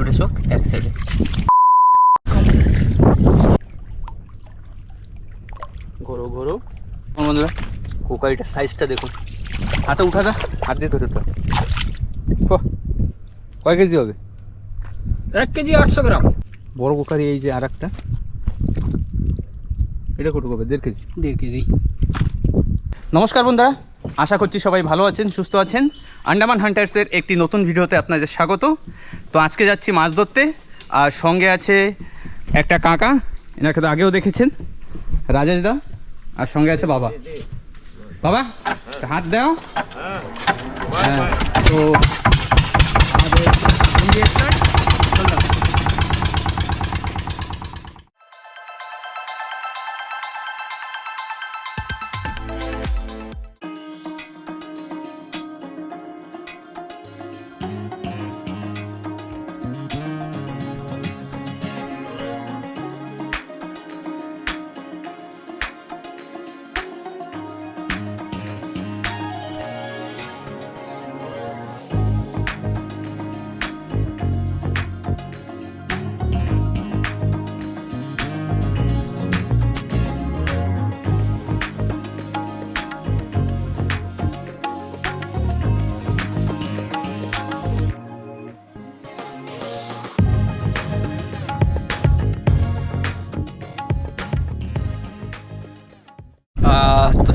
দুটো চোখ এক সাইডে ঘোরো ঘোরো। বন্ধুরা কোকারিটার সাইজটা দেখুন। হাতে উঠা দা হাত দিয়ে ধরে উঠা। কয় কেজি হবে? এক কেজি আটশো গ্রাম। বড় কোকারি এই যে আর একটা এটা কত হবে? দেড় কেজি? দেড় কেজি। নমস্কার বন্ধুরা আশা করছি সবাই ভালো আছেন সুস্থ আছেন। আন্ডামান হান্টার্সের একটি নতুন ভিডিওতে আপনাদের স্বাগত। তো আজকে যাচ্ছি মাছ ধরতে, আর সঙ্গে আছে একটা কাকা এনাকে তো আগেও দেখেছেন, রাজেশ দা, আর সঙ্গে আছে বাবা। বাবা হাত দাও। হ্যাঁ তো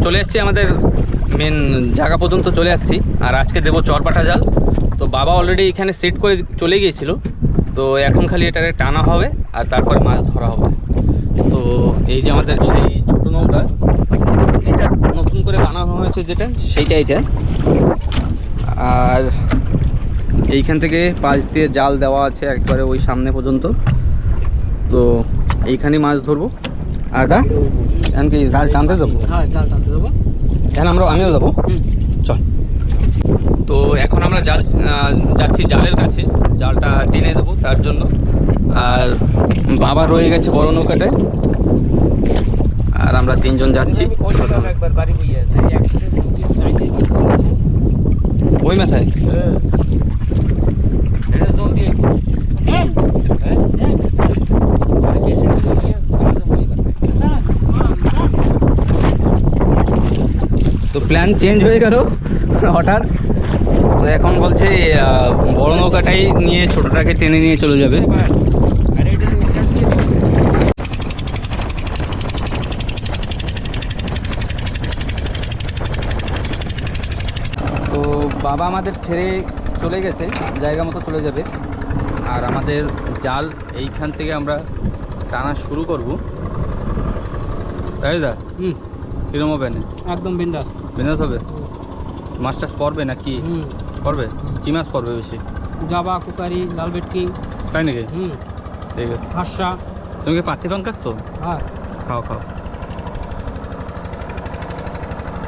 চলে এসেছি আমাদের মেন জায়গা পর্যন্ত চলে আসছি। আর আজকে দেবো চরপাটা জাল। তো বাবা অলরেডি এখানে সেট করে চলে গিয়েছিল। তো এখন খালি এটাকে টানা হবে আর তারপর মাছ ধরা হবে। তো এই যে আমাদের সেই ছোটো নৌকা, এটা নতুন করে বানানো হয়েছে যেটা, সেইটা এটা। আর এইখান থেকে পাশ দিয়ে জাল দেওয়া আছে একবারে ওই সামনে পর্যন্ত। তো এইখানে মাছ ধরবো। আর দা এখন কি জাল টানতে যাব হ্যাঁ জাল টানতে যাব এখন আমরা আমিও যাব হুম চল তো এখন আমরা জাল যাচ্ছি জালের কাছে জালটা টেনে দেবো তার জন্য আর বাবা রয়ে গেছে বড় নৌকাটায় আর আমরা তিনজন যাচ্ছি ওই মাথায় জল দিয়ে হ্যাঁ তো প্ল্যান চেঞ্জ হয়ে গেল হঠাৎ। এখন বলছে বড় নৌকাটাই নিয়ে ছোটটাকে টেনে নিয়ে চলে যাবে। তো বাবা আমাদের ছেড়ে চলে গেছে জায়গা মতো চলে যাবে। আর আমাদের জাল এইখান থেকে আমরা টানা শুরু করব। তাই দা? হুম। কিরম হবে? একদম বিন্দাস। বিন্দাস হবে মাছ টাছ পড়বে না কি পড়বে? কি মাছ পড়বে বেশি? জাবা কুকারি লাল ভেটকি। তাই নাকি? হুম। ঠিক আছে। হাসা। তুমি কি পাতি পাঙ্কাচ্ছো হ্যাঁ। খাও খাও।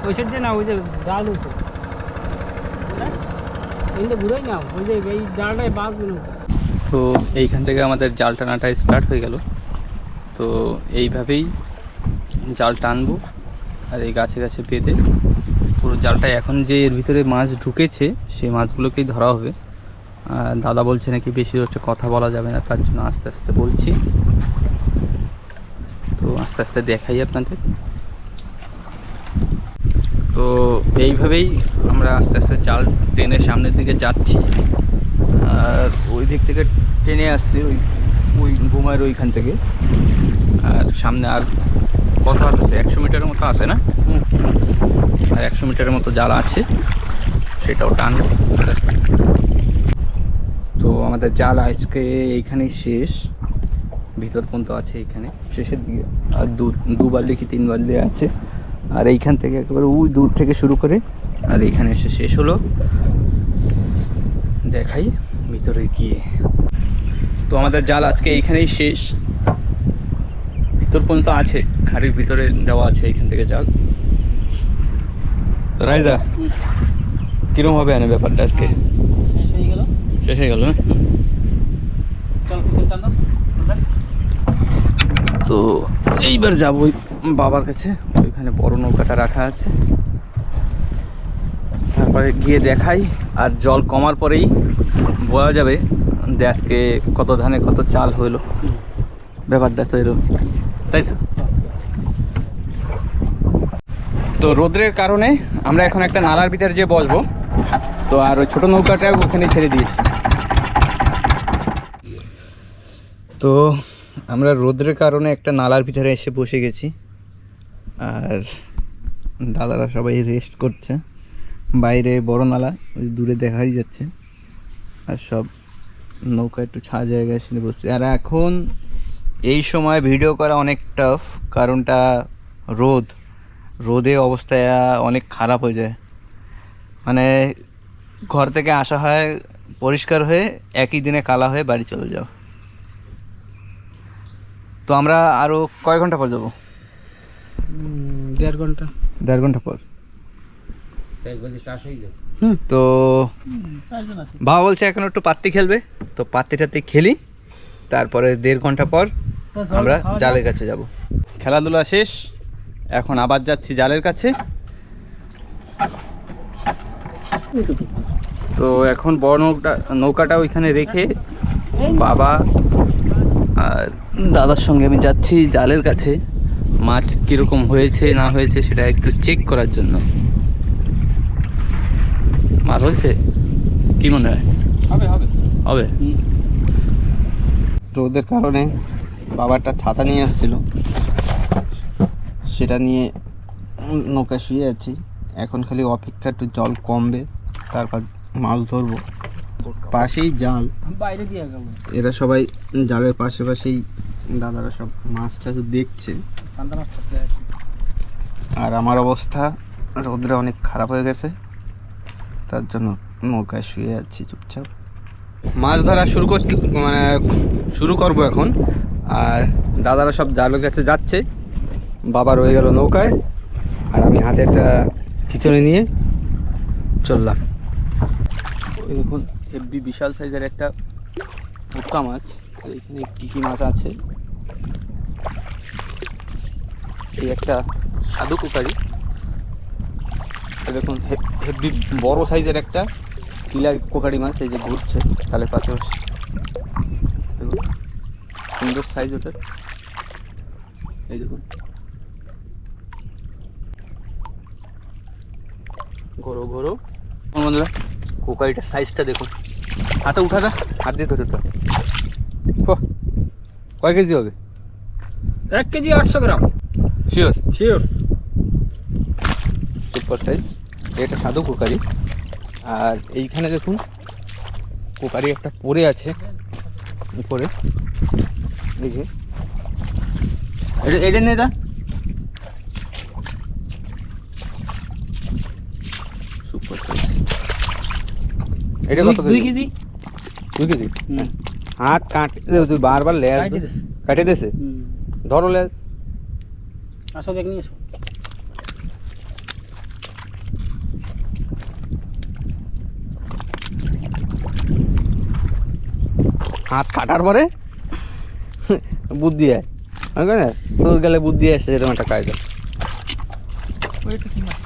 ওই সাইড দিয়ে না ওই যে ডাল উঠো ঘুরাই না ওই যে এই বাঘ তো এইখান থেকে আমাদের জাল টানাটা স্টার্ট হয়ে গেল। তো এইভাবেই জাল টানবো আর এই গাছে গাছে বেঁধে পুরো জালটা এখন যে এর ভিতরে মাছ ঢুকেছে, সেই মাছগুলোকেই ধরা হবে। দাদা বলছে নাকি বেশি হচ্ছে কথা বলা যাবে না, তার জন্য আস্তে আস্তে বলছি। তো আস্তে আস্তে দেখাই আপনাদের। তো এইভাবেই আমরা আস্তে আস্তে জাল ট্রেনের সামনের দিকে যাচ্ছি। আর ওই দিক থেকে টেনে আসছে ওই ওই বোমার ওইখান থেকে। আর সামনে আর কত আছে একশো মিটারের মতো আছে না? আর একশো মিটারের মতো জাল আছে, সেটাও আস্তে। তো আমাদের জাল আজকে এইখানেই শেষ। ভিতর পর্যন্ত আছে এইখানে শেষের দিকে। আর দু দুবার লিখি তিনবার দিয়ে আছে। আর এইখান থেকে একেবারে ওই দূর থেকে শুরু করে। আর এইখানে এসে শেষ হলো। দেখাই ভিতরে গিয়ে। তো আমাদের জাল আজকে এইখানেই শেষ। ভিতর পর্যন্ত আছে, খাড়ির ভিতরে দেওয়া আছে এইখান থেকে জাল। রাইদা কিরম হবে এনে ব্যাপারটা আজকে? শেষ হয়ে গেল। শেষ হয়ে গেল না? তো এইবার যাব বাবার কাছে। ওইখানে বড় নৌকাটা রাখা আছে। তারপরে গিয়ে দেখাই। আর জল কমার পরেই বলা যাবে আজকে কত ধানে কত চাল হলো ব্যাপারটা তো এরকম। তাই তো? তো রোদ্রের কারণে আমরা এখন একটা নালার ভিতরে যে বসবো। তো আর ওই ছোটো নৌকাটা ওখানে ছেড়ে দিয়েছি। তো আমরা রোদ্রের কারণে একটা নালার ভিতরে এসে বসে গেছি। আর দাদারা সবাই রেস্ট করছে। বাইরে বড় নালা, ওই দূরে দেখাই যাচ্ছে। আর সব নৌকা একটু ছাড়া জায়গায় এসে বসছে। আর এখন এই সময় ভিডিও করা অনেক টাফ কারণটা রোদ। রোদে অবস্থা অনেক খারাপ হয়ে যায়। মানে ঘর থেকে আসা হয় পরিষ্কার হয়ে একই দিনে কালা হয়ে বাড়ি চলে যাও। তো আমরা আরও কয় ঘণ্টা পর যাব? দেড় ঘণ্টা। দেড় ঘণ্টা পর। তো চারজন বাবা বলছে এখন একটু পাত্তি খেলবে। তো পাত্তি টাত্তি খেলি তারপরে দেড় ঘণ্টা পর আমরা জালের কাছে যাব। খেলাধুলা শেষ এখন আবার যাচ্ছি জালের কাছে। তো এখন বড় নৌকা নৌকাটা ওইখানে রেখে বাবা আর দাদার সঙ্গে আমি যাচ্ছি জালের কাছে। মাছ কীরকম হয়েছে না হয়েছে সেটা একটু চেক করার জন্য। মাছ হয়েছে? কি মনে হয়? হবে হবে। হবে? রোদের কারণে বাবারটা ছাতা নিয়ে আসছিল। সেটা নিয়ে নৌকা শুয়ে আছি। এখন খালি অপেক্ষা একটু জল কমবে তারপর মাছ ধরবো। পাশেই জাল। বাইরে দিয়ে এরা সবাই জালের পাশে পাশেই দাদারা সব মাছ টাছ দেখছে। আর আমার অবস্থা রোদরে অনেক খারাপ হয়ে গেছে। তার জন্য নৌকায় শুয়ে আছি চুপচাপ। মাছ ধরা শুরু করতে মানে শুরু করব এখন। আর দাদারা সব জালের কাছে যাচ্ছে। বাবা রয়ে গেল নৌকায়, আর আমি হাতে একটা খিচুড়ি নিয়ে চললাম। ওই দেখুন হেব্বি বিশাল সাইজের একটা ভুট্টা মাছ, আর এখানে কী কী মাছ আছে? এই একটা সাধু কুকারি দেখুন, হে- হেব্বি বড় সাইজের একটা টিলা কোকারি মাছ, এই যে ঘুরছে, তাহলে পাশে সুন্দর সাইজ ওটার। এই দেখুন ঘোরো ঘোরো। বন্ধুরা কোকারিটার সাইজটা দেখুন হাতে উঠা দা হাত দিয়ে ধরে বাহ, কয় কেজি হবে? এক কেজি আটশো gram. Sure sure super size এটা সাধু কুকারি। আর এইখানে দেখুন কোকারি একটা পড়ে আছে উপরে। যে। এটা এটা নে দা। এটা কত দুই কেজি? দুই কেজি? হাত কাটে তুই বারবার লেজ কাটে দিছে। ধরো লেজ। আসো ব্যাগ নিয়ে এসো হাত কাটার পরে বুদ্ধি হয় আমি তোর গেলে বুদ্ধি আসে এরকম একটা কায়দা ওইটা কি মাছ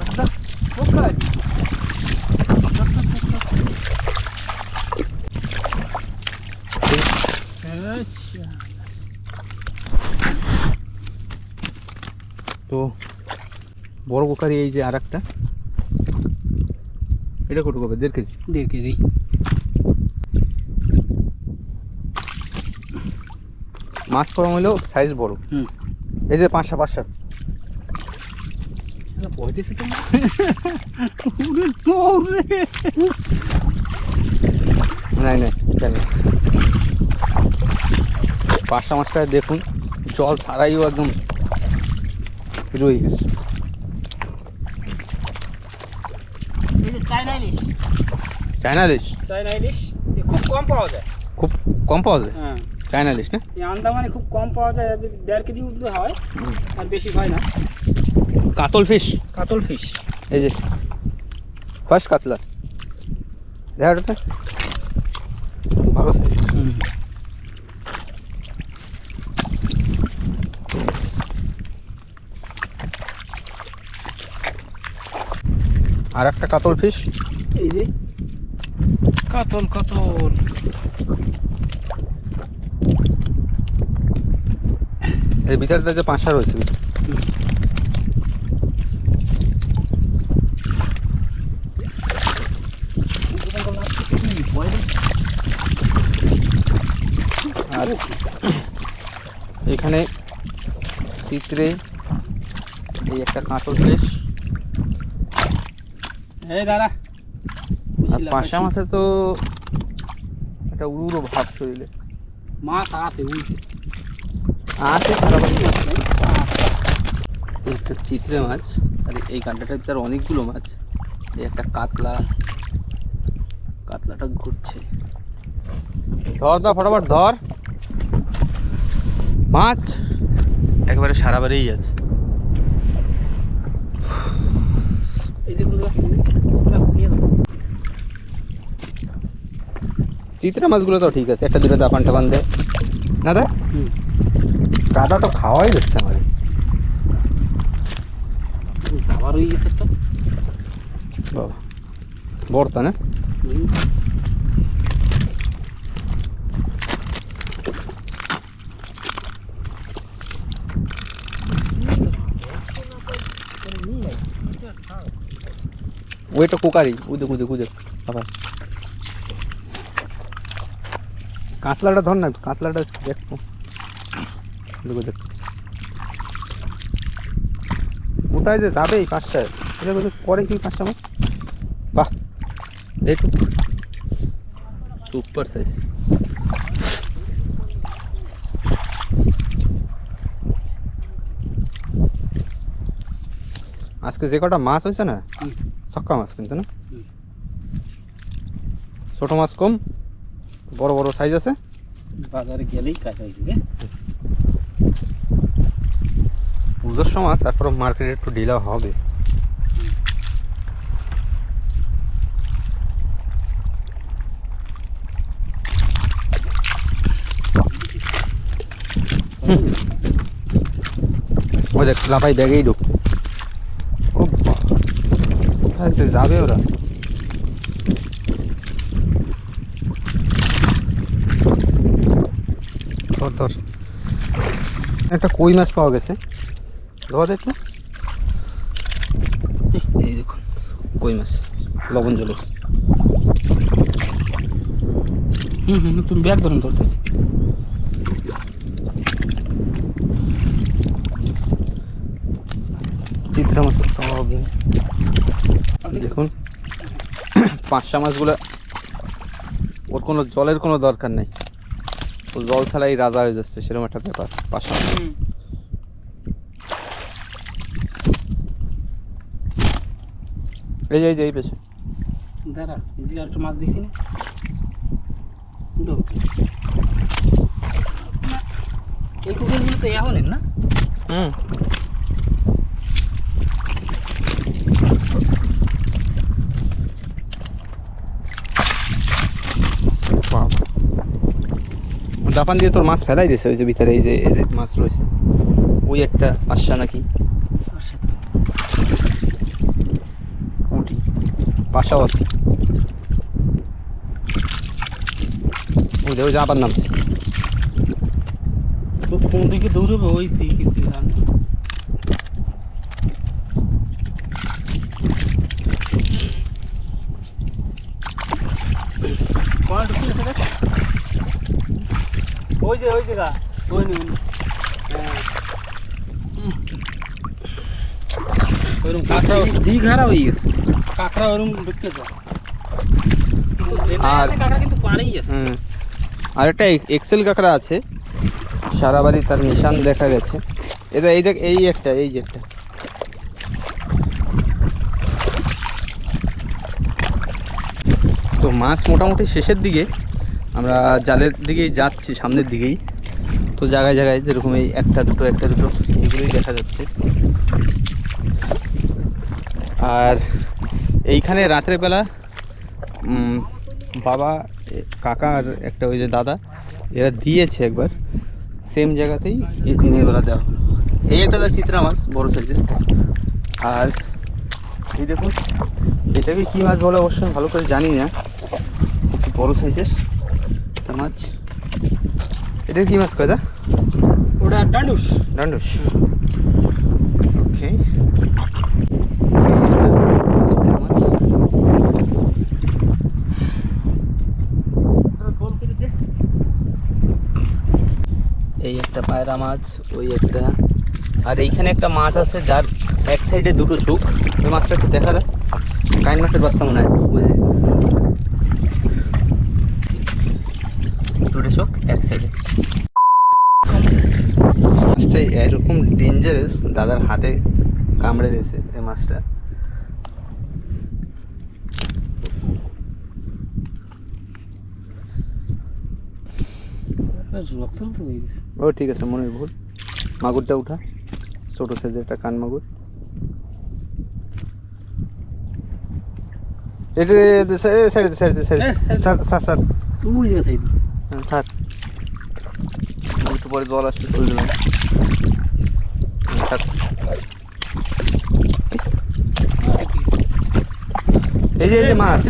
তো বড় কোকারি এই যে আর একটা এটা কত কবে? দেড় কেজি? দেড় কেজি। মাছ কম হলেও সাইজ বড়। হুম। এই যে পাঁচশো পাঁচশো। নাই নাই পাঁচটা মাছটা দেখুন জল ছাড়াইও একদম রয়ে গেছে। চাইনা ইলিশ? চায়না ইলিশ? চাইনা ইলিশ? এ খুব কম পাওয়া যায়। খুব কম পাওয়া যায়? হ্যাঁ। চায়না ইলিশ না? এই আন্দামানে খুব কম পাওয়া যায় দেড় কেজি উঠলে হয় আর বেশি হয় না। কাতল ফিশ? কাতল ফিশ। এই যে ফার্স্ট কাতলা। দেখা ভালো সাইজ আর একটা কাতল ফিস এই যে। কাতল কাতল। এর ভিতরে যে পাঁচা রয়েছে। আর এখানে চিত্রে এই একটা কাঁচল ফিশ এই দাঁড়া। আর পাঁচটা মাছে তো একটা উড়ো ভাব শরীরে। মাছ আছে উল্টে আছে খারাপ একটা চিত্রে মাছ আর এই গানটাটার ভিতরে অনেকগুলো মাছ। এই একটা কাতলা কাতলাটা ঘুরছে। ধর ধর ফটাফট ধর। মাছ। একবারে সারাবারেই আছে এই যে কোনটা ফুটিয়ে দাও চিত্রা মাছগুলো তো ঠিক আছে একটা দুটো দাপান টাপান দেয় না দা হুম কাদা তো খাওয়াই যাচ্ছে আমার আবার হয়ে গেছে তো। বাবা বর্তা না? হুম। ওইটা কোকারি উদে উদে উদে আবার কাতলাটা ধর না কাতলাটা দেখো। দেখো দেখ। কোথায় যে যাবে এই পাঁচটায় দেখো করে কি পাঁচটা মাছ বাহ এইটু সুপার সাইজ আজকে যে কটা মাছ হয়েছে না। ছক্কা মাছ কিন্তু না। ছোট মাছ কম? বড় বড় সাইজ আছে? বাজারে গেলেই কাজ হয়ে যাবে। পুজোর সময় তারপর মার্কেটে একটু ঢিলা হবে। ওই দেখ লাফাই ব্যাগেই ঢুকছে। ও কোথায় যাবে ওরা? ধর একটা কই মাছ পাওয়া গেছে। ধোয়া একটু। এই দেখুন কই মাছ লবণ জলের। হুম হুম তুমি ব্যাগ ধরুন ধরতেছি। চিত্রা মাছের তো হবে দেখুন। পাঁচটা মাছগুলো ওর কোনো জলের কোনো দরকার নেই। ও জল ছাড়াই রাজা হয়ে যাচ্ছে সেরকম একটা ব্যাপার পাশাপাশি এই যে এই যে এই পেছে দাঁড়া এই যে আরেকটা মাছ দেখছি না। উঠো এই কুকুরগুলো তো এখনের না? হুম। দাপান দিয়ে তোর মাছ ফেলাই দিয়েছে ওই যে ভিতরে এই যে এই যে মাছ রয়েছে। ওই একটা আশা নাকি? পাশাও আছে। ওই ওই আবার নামছে। ওই দিকে তুই জানি কোন ঢুকে গেছে দেখ ওই যে ওই জায়গা। ওই নি হ্যাঁ। কাঁকড়া দিঘারা হয়ে গেছে। কাঁকড়া ওরকম ঢুকে যায় কিন্তু আর- কাঁকড়া কিন্তু আছে। আর একটা এক্সেল কাঁকড়া আছে। সারা বাড়ি তার নিশান দেখা গেছে। এটা এই দেখ এই একটা এই যে একটা। তো মাছ মোটামুটি শেষের দিকে। আমরা জালের দিকেই যাচ্ছি, সামনের দিকেই। তো জায়গায় জায়গায় যেরকম এই একটা দুটো একটা দুটো, এগুলোই দেখা যাচ্ছে। আর এইখানে রাতের বেলা বাবা কাকা আর একটা ওই যে দাদা, এরা দিয়েছে একবার। সেম জায়গাতেই এই দিনের বেলা দেওয়া এই একটা দা চিত্রা মাছ, বড় সাইজের। আর এই দেখুন, এটাকে কী মাছ বলে অবশ্যই ভালো করে জানি না, বড় সাইজের। একটা মাছ। এটা কি মাছ কয়দা ওটা ডান্ডুস। ডান্ডুস। ওকে এই একটা পায়রা মাছ ওই একটা। আর এইখানে একটা মাছ আছে যার এক সাইডে দুটো চোখ। ওই মাছটা একটু দেখা যায় কাইন মাছের বাচ্চা মনে হয়। বুঝে দুটো চোখ এক সাইডে মাছটা এরকম ডেঞ্জারাস দাদার হাতে কামড়ে দিয়েছে এই মাছটা। হয়ে ও ঠিক আছে মনে ভুল। মাগুরটা উঠা। ছোট সাইজের একটা কান মাগুর। এটা সাইড সাইড সাইড হ্যাঁ, হ্যাঁ। স্যার স্যার ওই জায়গা সাইড হ্যাঁ, থাক। একটু পরে জল আসতে চলে দিলাম থাক। এই যে এই যে মাছ।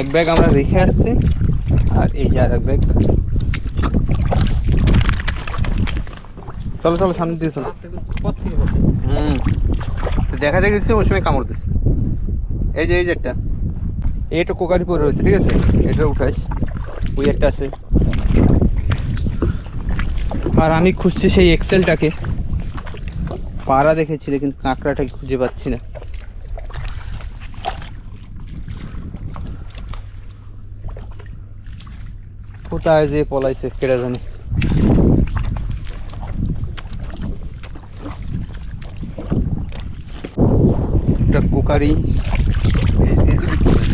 এক ব্যাগ আমরা রেখে আসছি আর এই যে আর এক ব্যাগ। চলো চলো সামনে দিয়ে চলো। হুম। তো দেখা দেখেছি ওই সময় কামড় দিচ্ছে এই যে এই যে একটা। এইটা কোকারি পরে রয়েছে ঠিক আছে? এটা উঠাস। ওই একটা আছে। আর আমি খুঁজছি সেই এক্সেলটাকে পাড়া দেখেছিলে কিন্তু কাঁকড়াটাকে খুঁজে পাচ্ছি না। কোথায় যে পলাইছে কেটে জানে। কি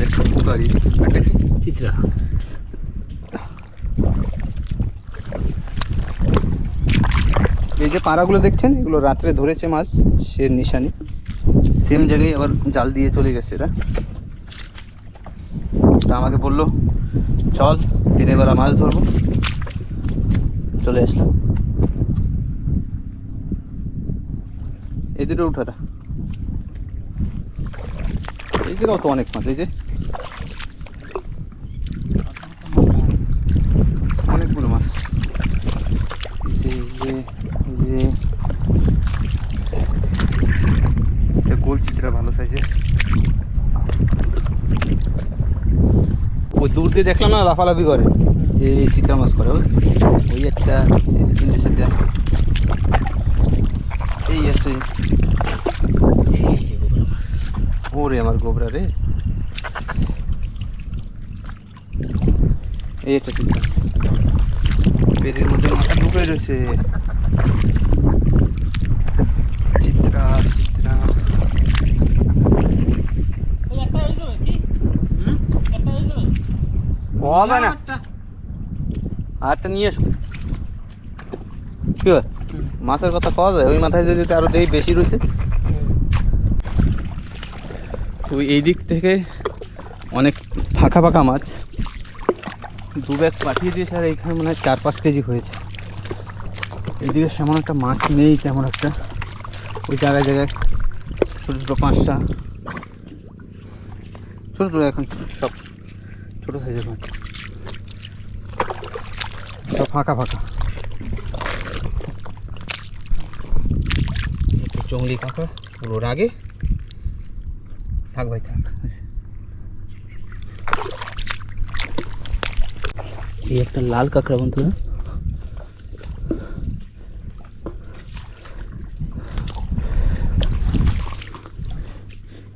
একটা কুকারি একটা কি? চিত্রা। এই যে পাড়াগুলো দেখছেন এগুলো রাত্রে ধরেছে মাছ সে নিশানি। সেম জায়গায় আবার জাল দিয়ে চলে গেছে এরা। তা আমাকে বলল চল দিনের বেলা মাছ ধরবো। চলে আসলাম। এই দুটো উঠাতা। এই জায়গাও তো অনেক মাছ, এই যে। অনেকগুলো মাছ। যে যে যে। গোল চিত্রা ভালো সাইজের ওই দূর দিয়ে দেখলাম না, লাফালাফি করে। এই চিত্রা মাছ করে, ওই। একটা, এই এই আছে। ওরে আমার গোবরা রে এই একটা চিত্রা পেটের মধ্যে মাথা ঢুকে রয়েছে। চিত্রা চিত্রা। হবে না। আরটা নিয়ে এসো। কি হয়? মাছের কথা কওয়া যায়? ওই মাথায় যদি আরও দেরি বেশি রয়েছে তো এই দিক থেকে অনেক ফাঁকা ফাঁকা মাছ। দু ব্যাগ পাঠিয়ে দিয়েছে আর এইখানে মনে চার পাঁচ কেজি হয়েছে। এদিকে সেমন একটা মাছ নেই, তেমন একটা। ওই জায়গায় জায়গায় ছোটো ছোটো পাঁচটা। ছোটো ছোটো এখন সব ছোটো সাইজের মাছ। সব ফাঁকা ফাঁকা। জঙ্গলি কাঁকড়া পুরোর আগে থাক ভাই থাক। এই একটা লাল কাঁকড়া বন্ধুরা।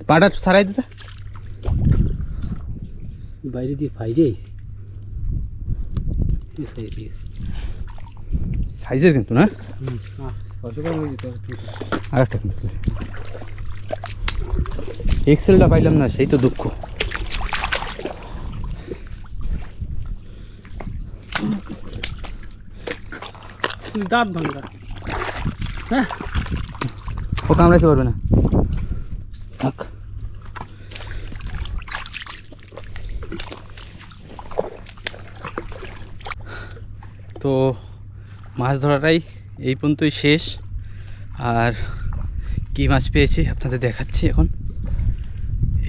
পাটা ছাড়াই দিতে। বাইরে দিয়ে বাইরে এই সাইজের কিন্তু না? ছশো গ্রাম হয়ে যেত আর একটা কিন্তু। এক্সেলটা পাইলাম না সেই তো দুঃখ। দাঁত ভাঙ্গা ও কামড়াইতে পারবে না। থাক। তো মাছ ধরাটাই এই পর্যন্তই শেষ। আর কী মাছ পেয়েছি আপনাদের দেখাচ্ছি এখন।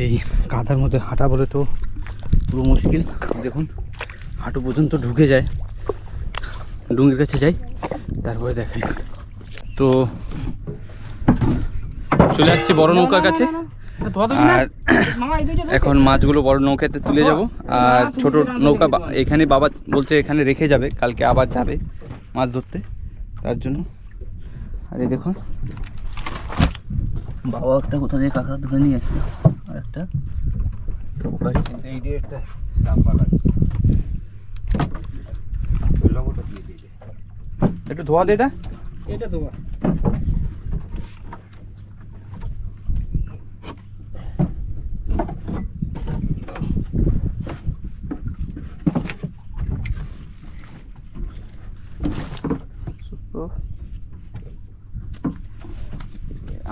এই কাদার মধ্যে হাঁটা বলে তো পুরো মুশকিল। দেখুন, হাঁটু পর্যন্ত ঢুকে যায়। ডুঙ্গির কাছে যাই, তারপরে দেখাই। তো চলে আসছি বড় নৌকার কাছে। আর এখন মাছগুলো বড় নৌকাতে তুলে যাব। আর ছোট নৌকা এখানে বাবা বলছে এখানে রেখে যাবে, কালকে আবার যাবে মাছ ধরতে, তার জন্য। আর এই দেখুন। বাবা একটা কোথা থেকে কাঁকড়া ধরে নিয়ে এসছে? আর একটা? একটু ধোয়া দে দা। এটা তো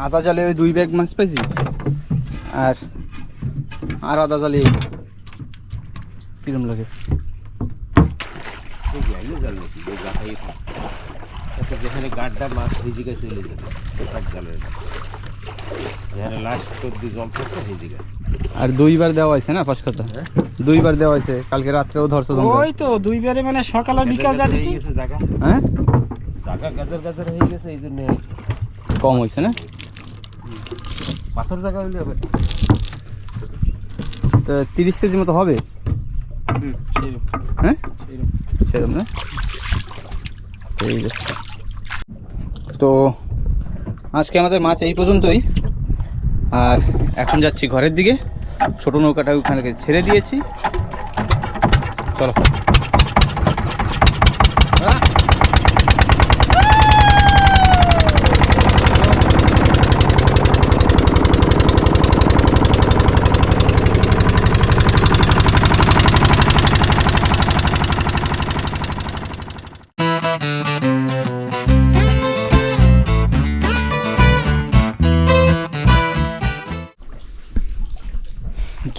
আদা জালে ওই দুই ব্যাগ মাছ পেয়েছি আর আর আদা জালে। কিরম লাগে? আচ্ছা যেখানে গাড্ডা মাছ ভিজে গেছে চলে যাবে সব জালের যেখানে লাস্ট অব্দি জল থাকতো জায়গায়। আর দুইবার দেওয়া হয়েছে না পাঁচ কথা দুইবার দেওয়া হয়েছে কালকে রাত্রেও ধরছো তোমরা। ওই তো দুইবারে মানে সকাল আর বিকাল যা দিছি। হয়ে গেছে জায়গা হ্যাঁ? জায়গা গাজর গাজর হয়ে গেছে এই জন্য কম হয়েছে না? পাথর জায়গা হইলে হবে। তো তিরিশ কেজি মতো হবে? হ্যাঁ? সেরকম না? ঠিক আছে। তো আজকে আমাদের মাছ এই পর্যন্তই। আর এখন যাচ্ছি ঘরের দিকে। ছোট নৌকাটা ওখানে ছেড়ে দিয়েছি। চলো।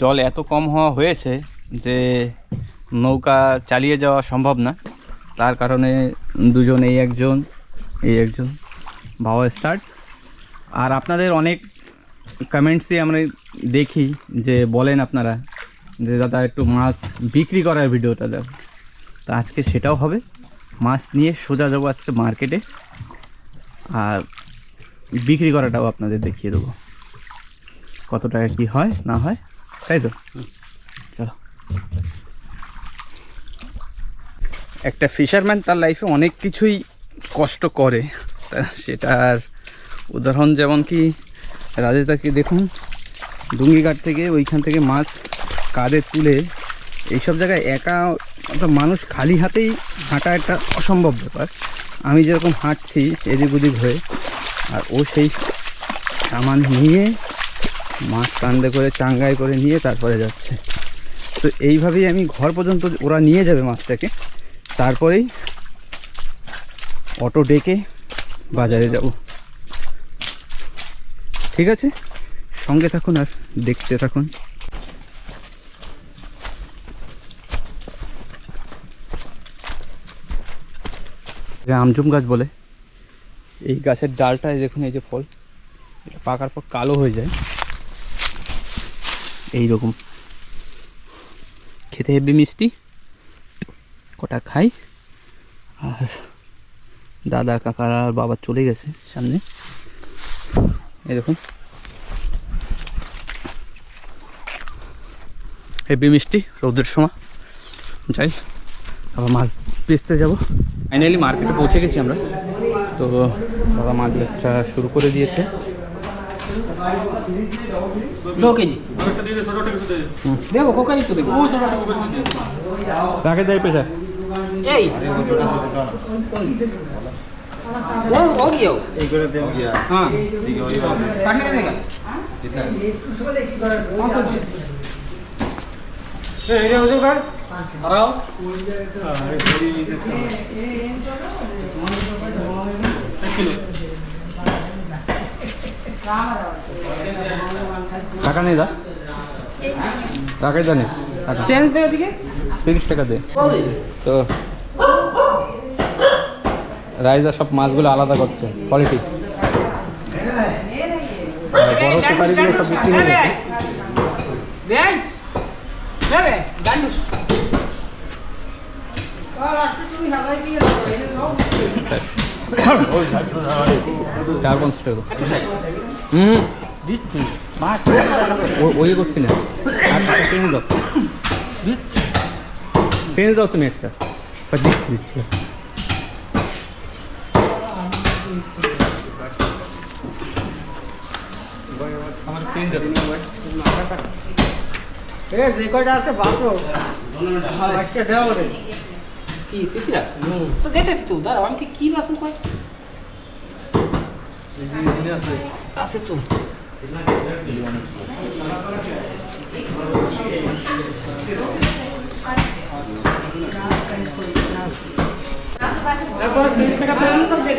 জল এত কম হওয়া হয়েছে যে নৌকা চালিয়ে যাওয়া সম্ভব না। তার কারণে দুজন এই একজন এই একজন বাবা স্টার্ট। আর আপনাদের অনেক কমেন্টসে আমরা দেখি যে বলেন আপনারা যে, দাদা, একটু মাছ বিক্রি করার ভিডিওটা দেব তা আজকে সেটাও হবে। মাছ নিয়ে সোজা যাব আজকে মার্কেটে। আর বিক্রি করাটাও আপনাদের দেখিয়ে দেবো। কত টাকা কি হয়, না হয়? তাই তো চলো। একটা ফিশারম্যান তার লাইফে অনেক কিছুই কষ্ট করে। সেটার উদাহরণ যেমন কি রাজেশদাকে দেখুন, ডুঙ্গিঘাট থেকে ওইখান থেকে মাছ কাঁধে তুলে এইসব জায়গায় একা একটা মানুষ খালি হাতেই হাঁটা একটা অসম্ভব ব্যাপার। আমি যেরকম হাঁটছি এদিক ওদিক হয়ে, আর ও সেই সামান নিয়ে মাছ কান্দে করে চাঙ্গাই করে নিয়ে তারপরে যাচ্ছে। তো এইভাবেই আমি ঘর পর্যন্ত ওরা নিয়ে যাবে মাছটাকে। তারপরেই অটো ডেকে বাজারে যাব। ঠিক আছে? সঙ্গে থাকুন আর দেখতে থাকুন। আমজুম গাছ বলে। এই গাছের ডালটায় দেখুন, এই যে ফল। পাকার পর কালো হয়ে যায়। এই রকম খেতে হেবি মিষ্টি। কটা খাই। আর দাদা, কাকারা আর বাবা চলে গেছে সামনে। এরকম। হেবি মিষ্টি রোদের সময়। যাই আবার মাছ বেচতে যাব। ফাইনালি মার্কেটে পৌঁছে গেছি আমরা। তো বাবা মাছ বেচা শুরু করে দিয়েছে। দেবো কোকারি তো দেবো রাখে দেয় পেশা এই ও ও গিয়েও হ্যাঁ কাটনে দেगा এটা ওজন কাট আরাও টাকা নেই দা? টাকাই দা নেই টাকা। চেঞ্জ দে ওদিকে। তিরিশ টাকা দে। তো রাইজা সব মাছগুলো আলাদা করছে কোয়ালিটি বড় সুপারিগুলো সব বিক্রি হয়ে গেছে। বেআই বেবে গান্ডুস চার পঞ্চাশ টাকা। হুম দিচ্ছি ওই করছি না আর টাকা ট্রেনে দাও ট্রেনে দাও তুমি একটা বা দিচ্ছি দিচ্ছি আমার ট্রেন দাও কি সিতরা তো দেখেছি তো দাঁড়াও আমি কি বাসন কই আছে তো তারপর তিরিশ টাকা পেলাম তো দে দে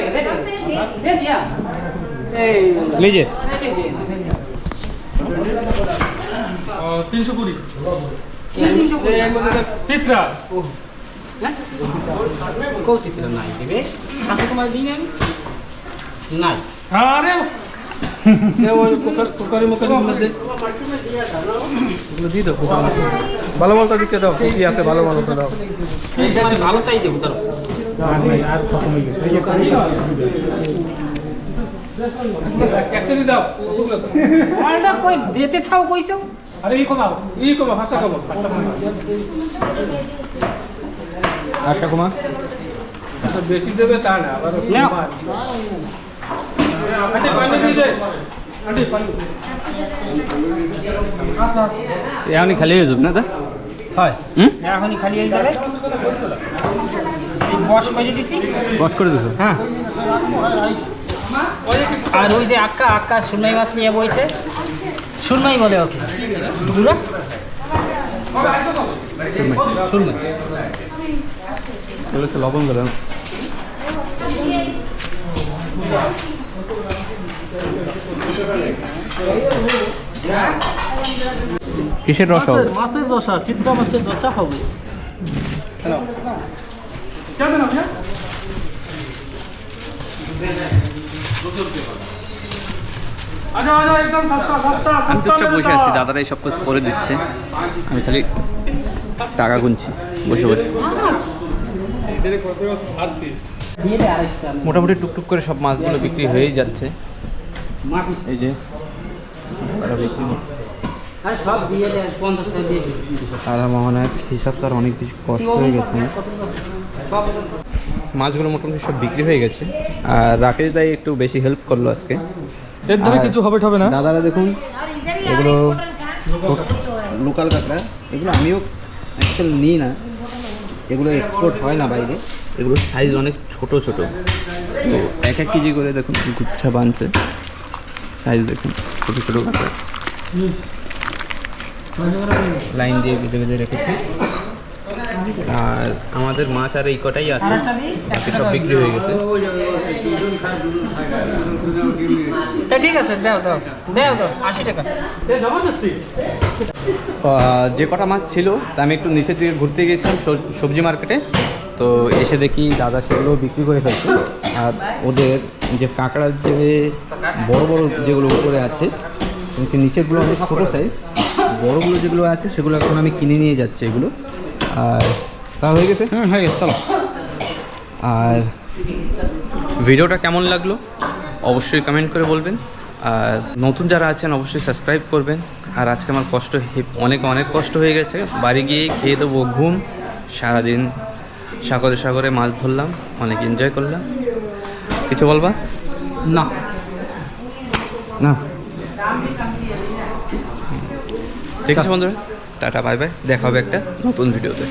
দে দে দিয়া এই लीजिए তিনশো কুড়ি তিনশো কুড়ি চিত্রা হ্যাঁ কোন চিত্রা নাই দেবে কাকে তোমার দিই আমি নাই আরে! ভালো মালটা দিতে দাও কি আছে ভালো মালটা দাও। ভালোটাই দেবো তার দিতে থাও কইছো? আরে ই কমাও ই কমাও ভাষা কমাও ভাষা কমাও। আটটা কমা। বেশি দেবে তা না আবার এখনই খালি হয়ে যাবে না তা? হয়। এখনই খালি হয়ে যাবে? বস করে দিছি। বস করে দিছো? হ্যাঁ। আর ওই যে আক্কা আক্কা সুরমাই মাছ নিয়ে বইছে। সুরমাই বলে ওকে। লবণ দিলাম কিসের রস হবে? মাছের দশা চিত্রা মাছের দশা হবে। আচ্ছা আচ্ছা আমি চুপচাপ বসে। আছি দাদারাই সব কিছু করে দিচ্ছে। আমি খালি টাকা গুনছি বসে বসে। আড়াইশটা মোটামুটি টুকটুক করে সব মাছগুলো বিক্রি হয়েই যাচ্ছে। এই যে। আর আমার হিসাব তো আর অনেক বেশি কষ্ট হয়ে গেছে মাছগুলো মোটামুটি সব বিক্রি হয়ে গেছে। আর রাকেশ দাই একটু বেশি হেল্প করল আজকে। এর ধরে কিছু হবে হবে না? দাদারা দেখুন এগুলো লোকাল কাঁকড়া এগুলো আমিও অ্যাকচুয়ালি নিই না। এগুলো এক্সপোর্ট হয় না বাইরে। এগুলোর সাইজ অনেক ছোট ছোট। তো এক এক কেজি করে দেখুন গুচ্ছা বানছে। সাইজ দেখুন ছোটো ছোটো কাঁকড়া লাইন দিয়ে বেঁধে বেঁধে রেখেছে। আর আমাদের মাছ আর এই কটাই আছে বাকি সব বিক্রি হয়ে গেছে। তা ঠিক আছে দাও দাও দাও দাও আশি টাকা। জবরদস্তি। যে কটা মাছ ছিল তা আমি একটু নিচের দিকে ঘুরতে গিয়েছিলাম সবজি মার্কেটে। তো এসে দেখি দাদা সেগুলো বিক্রি করে ফেলছে। আর ওদের যে কাঁকড়ার যে বড় বড় যেগুলো উপরে আছে কিন্তু নিচেরগুলো অনেক ছোটো সাইজ বড়গুলো যেগুলো আছে সেগুলো এখন আমি কিনে নিয়ে যাচ্ছি এগুলো। আর তা হয়ে গেছে? হ্যাঁ হয়ে গেছে চলো। আর ভিডিওটা কেমন লাগল? অবশ্যই কমেন্ট করে বলবেন। আর নতুন যারা আছেন অবশ্যই সাবস্ক্রাইব করবেন। আর আজকে আমার কষ্ট অনেক অনেক কষ্ট হয়ে গেছে। বাড়ি গিয়ে খেয়ে দেবো ঘুম সারাদিন সাগরে সাগরে মাছ ধরলাম অনেক এনজয় করলাম। কিছু বলবা? না। না? ঠিক আছে বন্ধুরা টাটা বাই বাই দেখা হবে একটা নতুন ভিডিওতে।